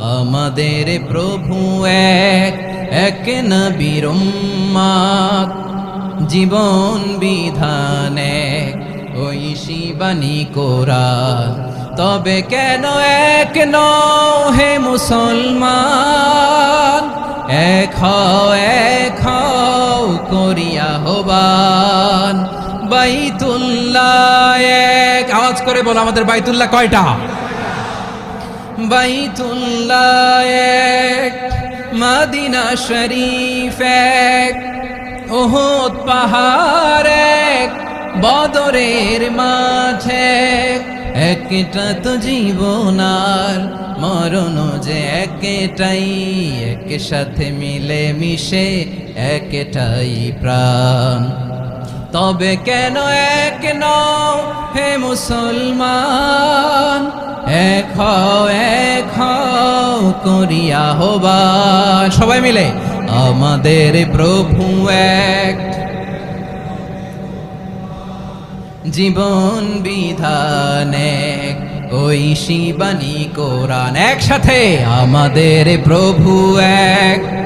আমাদের প্রভু এক এক নবীর উম্মাদ। জীবন বিধান এক, ওই শিবানী কোরআন। তবে কেন এক নও হে মুসলমান? এক এক করিয়া হবান বাইতুল্লাহ এক, আওয়াজ করে বলো আমাদের বাইতুল্লাহ কয়টা? বাইতুল্লাহ এক, মাদিনা শরীফ এক ওহদ পাহাড় এক, বদরের মাঝে একটা তো জীবনার মরণ যে একটাই এক সাথে মিলে মিশে একটাই প্রাণ। তবে কেন এক নও হে মুসলমান? এক এক করিয়া হবান সবাই মিলে আমাদের প্রভু এক। জীবন বিধান এক, ওই শিবানী কোরআন। একসাথে আমাদের প্রভু এক।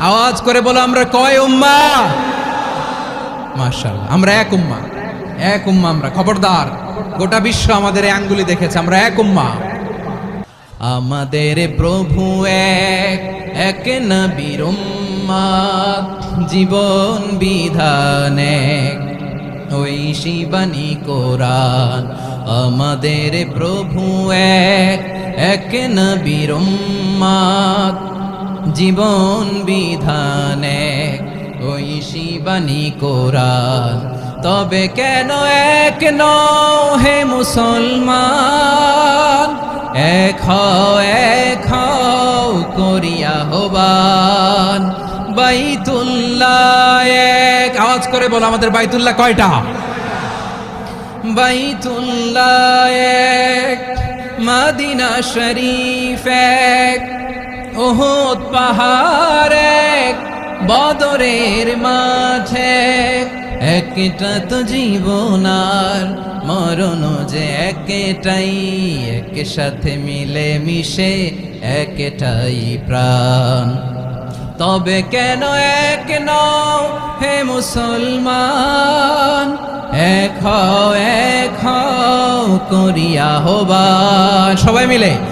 আওয়াজ করে বলো, আমরা কয় উম্মা? মার্শাল আমরা এক উম্মা। এক উম্মা আমরা, খবরদার। গোটা বিশ্ব আমাদের আঙ্গুলি দেখেছে, আমরা এক উম্মা। আমাদের প্রভু এক এক নবীর জীবন বিধান এক, ওই শিবানী কোরআন। আমাদের প্রভু এক এক নবীর জীবন বিধান এক ওই শিবানী কোরআন তবে কেন এক নও হে মুসলমান? এক এক করিয়া হবান বাইতুল্লাহ এক। আওয়াজ করে বলো আমাদের বাইতুল্লাহ কয়টা? বাইতুল্লাহ এক। মাদিনা শরীফ এক। পাহাড় এক, বদরের মাঝে। একটা তো জীবনার মরণ যে একটাই এক সাথে মিলে মিশে একটাই প্রাণ। তবে কেন এক নও হে মুসলমান? এক হও এক হও করিয়া হবান সবাই মিলে